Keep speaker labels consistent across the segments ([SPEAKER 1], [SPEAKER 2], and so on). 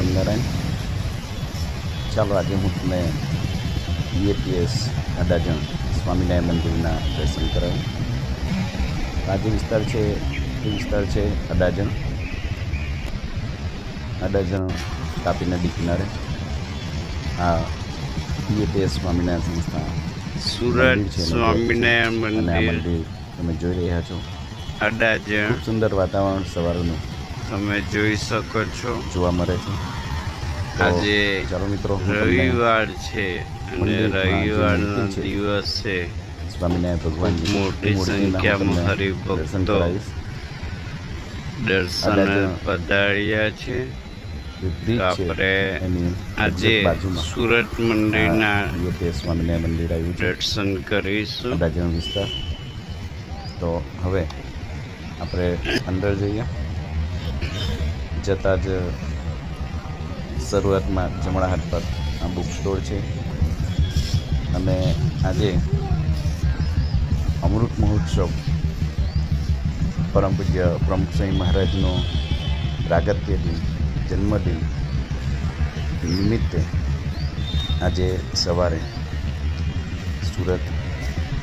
[SPEAKER 1] સ્વામિનારાયણ ચાલો આજે હું તમને બીએપીએસ અડાજણ સ્વામિનારાયણ મંદિરના દર્શન કરાવું. આ જે વિસ્તાર છે એ વિસ્તાર છે અડાજણ અડાજણ તાપી નદી કિનારે. આ બીએપીએસ સ્વામિનારાયણ સંસ્થા
[SPEAKER 2] સુરત સ્વામિનારાયણ મંદિર.
[SPEAKER 1] તમે જોઈ રહ્યા છો.
[SPEAKER 2] અડાજણ
[SPEAKER 1] સુંદર વાતાવરણ સવારનું.
[SPEAKER 2] તમે જોઈ શકો છો.
[SPEAKER 1] જોવા મળે છે.
[SPEAKER 2] આજે
[SPEAKER 1] ચાલો મિત્રો
[SPEAKER 2] રવિવાર છે અને રવિવારનો
[SPEAKER 1] રવિવારના છે.
[SPEAKER 2] દિવસે
[SPEAKER 1] સ્વામિનારાયણ ભગવાનની
[SPEAKER 2] મોટી સંખ્યામાં હરિભક્તો દર્શન. પધાર્યા છે. આપણે આજે સુરત મંદિરના
[SPEAKER 1] સ્વામિનારાયણ મંદિર આવ્યું
[SPEAKER 2] દર્શન કરીશું.
[SPEAKER 1] વિસ્તાર. તો હવે આપણે અંદર જઈએ. જતાં જ શરૂઆતમાં જમણા હાથ પર આ બુક સ્ટોર છે. અને આજે અમૃત મહોત્સવ પરમ પૂજ્ય મહારાજનો પ્રાગત્ય દિન, જન્મદિન નિમિત્તે આજે સવારે સુરત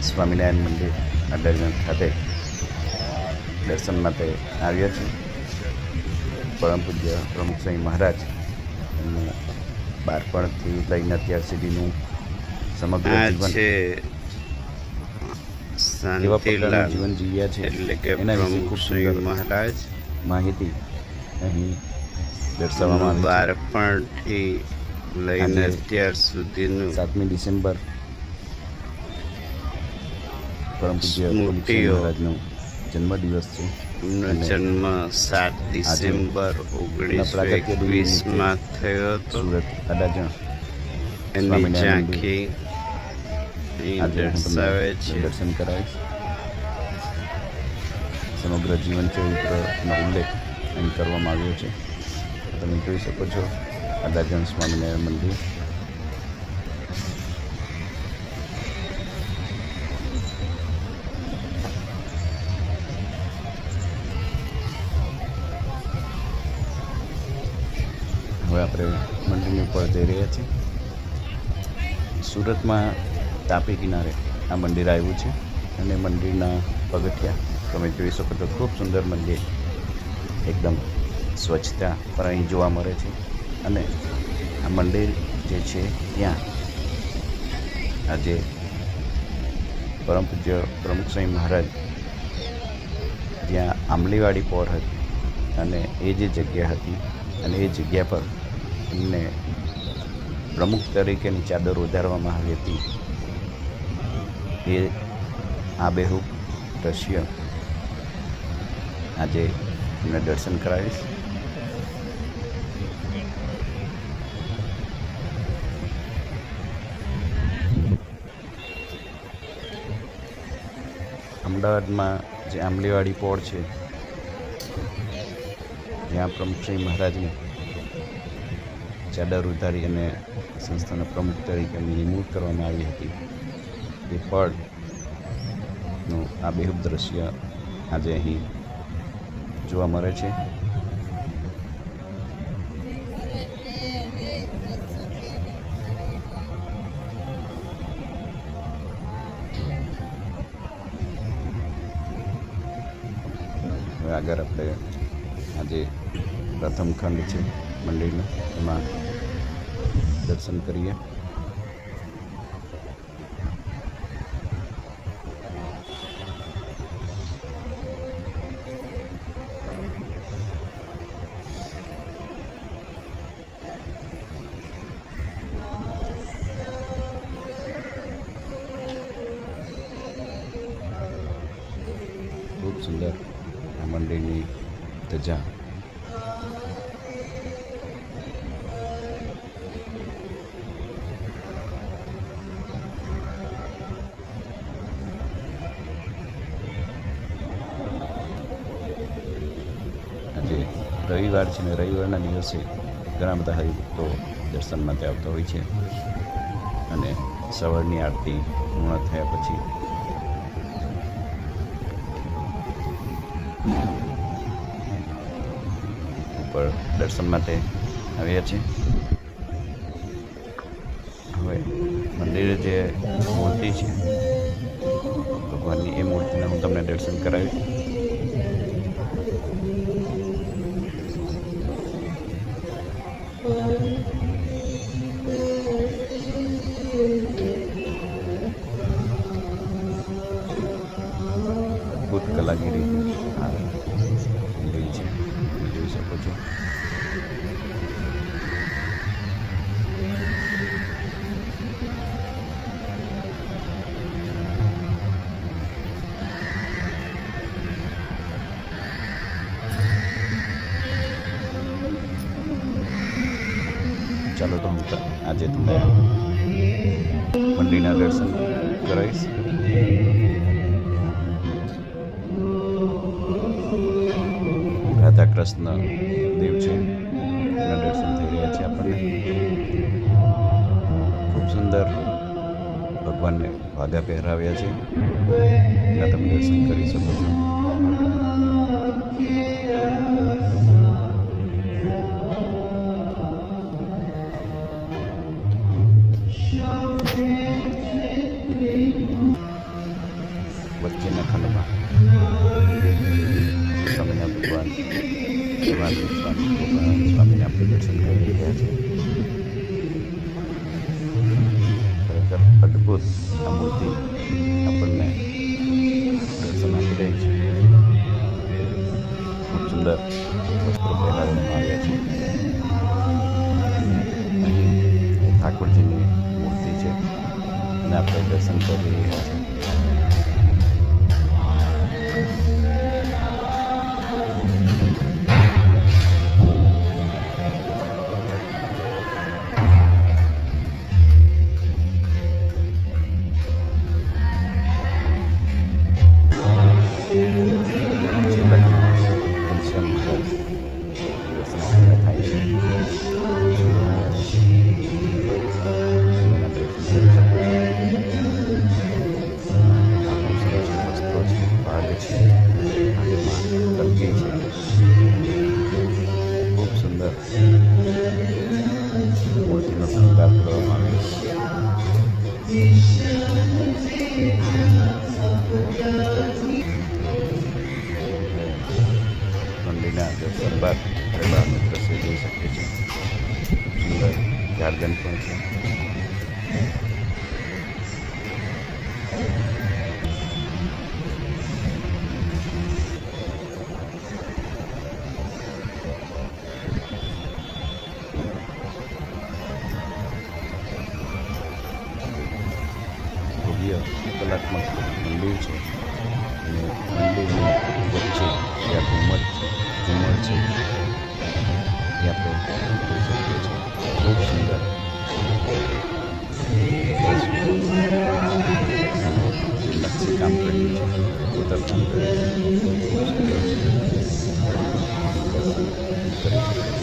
[SPEAKER 1] સ્વામિનારાયણ મંદિર અડરગંજ ખાતે દર્શન માટે આવ્યા છે પરમ પૂજ્ય પ્રમુખ સ્વામી મહારાજ એમનું બાળપણથી લઈને અત્યાર સુધીનું સમગ્ર જીવન
[SPEAKER 2] છે
[SPEAKER 1] કેવા જીવન જીવ્યા છે.
[SPEAKER 2] એટલે કે
[SPEAKER 1] એના વિશે ખૂબ સુંદર
[SPEAKER 2] મહારાજ.
[SPEAKER 1] માહિતી અહીં દર્શાવવામાં
[SPEAKER 2] બાળપણથી લઈને અત્યાર સુધીનું
[SPEAKER 1] સાતમી ડિસેમ્બર પરમ પૂજ્ય પ્રમુખ મહારાજનો જન્મદિવસ છે.
[SPEAKER 2] જન્મ સાત ડિસેમ્બર ઓગણીસો એકવીસમાં થયો હતો. એની ઝાંખી દર્શાવે છે.
[SPEAKER 1] દર્શન કરાવીશ. સમગ્ર જીવન ચરિત્રનો ઉલ્લેખ અહીં કરવામાં આવ્યો છે. તમે જોઈ શકો છો અદાજન સ્વામિનારાયણ મંદિર. હવે આપણે મંદિરની ઉપર જઈ રહ્યા છીએ. સુરતમાં તાપી કિનારે આ મંદિર આવ્યું છે અને મંદિરના પગથિયા તમે જોઈ શકો છો, ખૂબ સુંદર મંદિર. એકદમ સ્વચ્છતા પણ અહીં જોવા મળે છે. અને આ મંદિર જે છે ત્યાં આજે પરમ પૂજ્ય પ્રમુખ સ્વામી મહારાજ જ્યાં આંબલીવાડી પોર હતી અને એ જે જગ્યા હતી અને એ જગ્યા પર એમને પ્રમુખ તરીકેની ચાદર વધારવામાં આવી હતી. એ આબેહૂબ દ્રશ્ય આજે તમને દર્શન કરાવીશ. અમદાવાદમાં જે આંબલીવાડી પોળ છે, જ્યાં પ્રમુખ શ્રી મહારાજને ચાદર ઉતારી અને સંસ્થાના પ્રમુખ તરીકે એમની નિમણૂક કરવામાં આવી હતી. એ પળનું આ બેહુબ દ્રશ્ય આજે અહીં જોવા મળે છે. આગળ આપણે આજે પ્રથમ ખંડ છે મંદિરનો એમાં દર્શન કરીએ ખૂબ સુંદર આ મંદિરની ધજા રવિવાર છે ને રવિવારના દિવસે ઘણા બધા હરિભક્તો દર્શન માટે આવતા હોય છે. અને સવારની આરતી પૂર્ણ થયા પછી ઉપર દર્શન માટે આવ્યા છે. હવે મંદિરે જે મૂર્તિ છે, ભગવાનની એ મૂર્તિને હું તમને દર્શન કરાવીશ. અદ્ભુત કલાગીરી આજે તમને મંદિરના દર્શન કરાવીશ. રાધા કૃષ્ણ દેવ છે. એના દર્શન થઈ રહ્યા છે આપણને. ખૂબ સુંદર ભગવાનને વાઘા પહેરાવ્યા છે. એના તમે દર્શન કરી શકો છો. સ્વામીને આપણે દર્શન કરી રહ્યા છે ખરેખર અદ્ભુત આ મૂર્તિ આપણને દર્શન આપી રહી છે ખૂબ સુંદર વસ્ત્રો છે ઠાકોરજીની મૂર્તિ છે અને આપણે દર્શન કરી રહ્યા છીએ. બાદ આપણે બહારનું દ્રશ્ય જોઈ શકીએ છીએ. સુંદર ગાર્ડન પણ છે. ભવ્ય કલાત્મક મંદિર છે. અને મંદિરની વચ્ચે જે આ ઘુમટ છે ઝુમર છે એ આપણે જોઈ શકીએ છીએ ખૂબ સુંદર નકશી કામ કર્યું છે કોતર કામ કર્યું છે ખૂબ સુંદર છે દર્શન કરી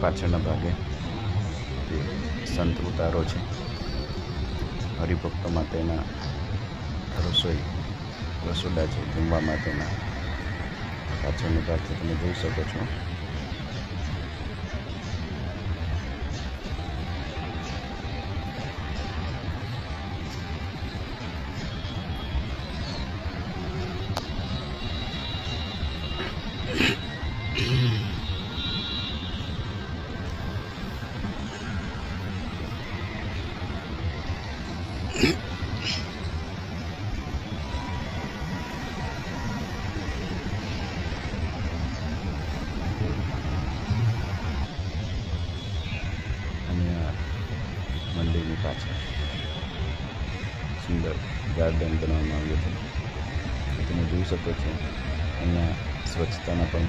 [SPEAKER 1] પાછળના ભાગે સંત ઉતારો છે. હરિભક્તો માટેના રસોઈ, રસોડા છે. જમવા માટેના પાછળનો ભાગ તમે જોઈ શકો છો.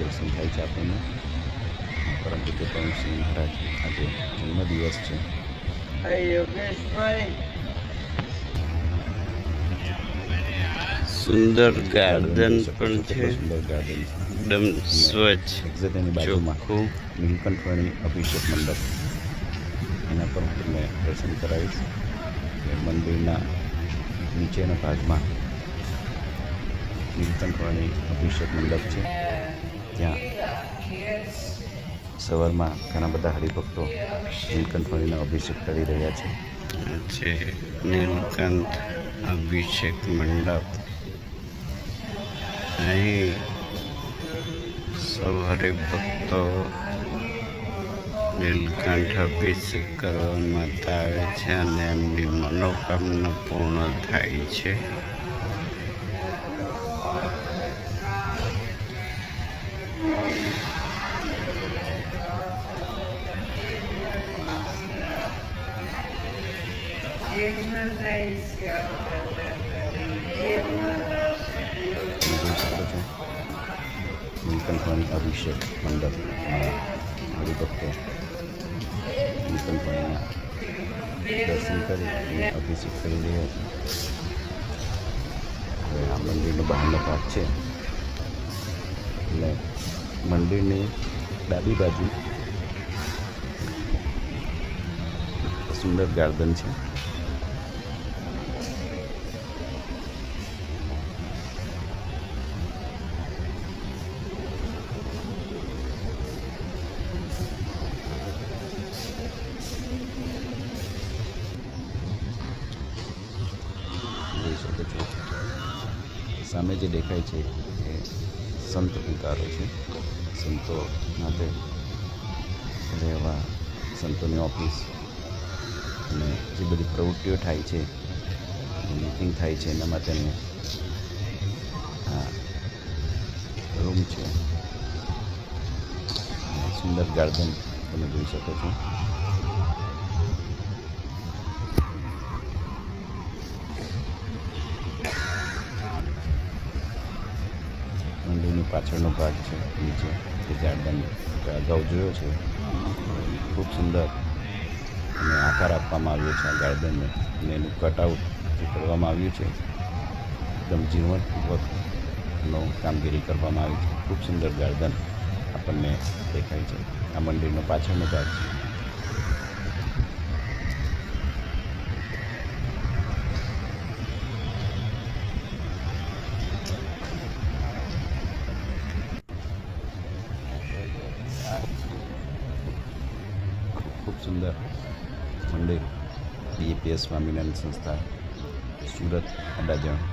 [SPEAKER 1] દર્શન થાય છે આપણને. પરંતુ તે પણ શ્રી મહારાજ આજે જન્મદિવસ છે.
[SPEAKER 2] સુંદર ગાર્ડન પણ છે.
[SPEAKER 1] સુંદર ગાર્ડન
[SPEAKER 2] એકદમ સ્વચ્છ
[SPEAKER 1] એક્ઝેક્ટ એની બાજુમાં નીલકંઠવાણી અભિષેક મંડપ. એના પર હું તમને દર્શન કરાવીશ. મંદિરના નીચેના ભાગમાં નીલકંઠવાણી અભિષેક મંડપ છે. ત્યાં સવારમાં ઘણા બધા હરિભક્તો નીલકંઠવાણીનો અભિષેક કરી રહ્યા છે.
[SPEAKER 2] નીલકંઠ અભિષેક મંડપ અહીં સૌ હરિભક્તો નીલકંઠ અભિષેક કરવા માટે આવે છે અને એમની મનોકામના પૂર્ણ થાય છે.
[SPEAKER 1] નીલકંઠવાણી અભિષેક મંડપ હરિભક્તો નીલકંઠવાણીના દર્શન કરી અને અભિષેક કરી રહ્યા છે હવે આ મંદિરનો બહારનો ભાગ છે. એટલે મંદિરની ડાબી બાજુ સુંદર ગાર્ડન છે. દેખાય છે એ સંત ઉતારો છે. સંતો માટે રહેવા સંતોની ઓફિસ અને જે બધી પ્રવૃત્તિઓ થાય છે મિટિંગ થાય છે, એના માટેનું આ રૂમ છે. સુંદર ગાર્ડન તમે જોઈ શકો છો. પાછળનો ભાગ છે નીચે તે આપણે અગાઉ જોયો છે. ખૂબ સુંદર અને આકાર આપવામાં આવ્યો છે આ ગાર્ડનને. અને એનું કટઆઉટ જે કરવામાં આવ્યું છે, એકદમ ઝીણવટપૂર્વકનો કામગીરી કરવામાં આવી છે. ખૂબ સુંદર ગાર્ડન આપણને દેખાય છે. આ મંદિરનો પાછળનો ભાગ છે. સ્વામિનારાયણ સંસ્થા સુરત અડાજણ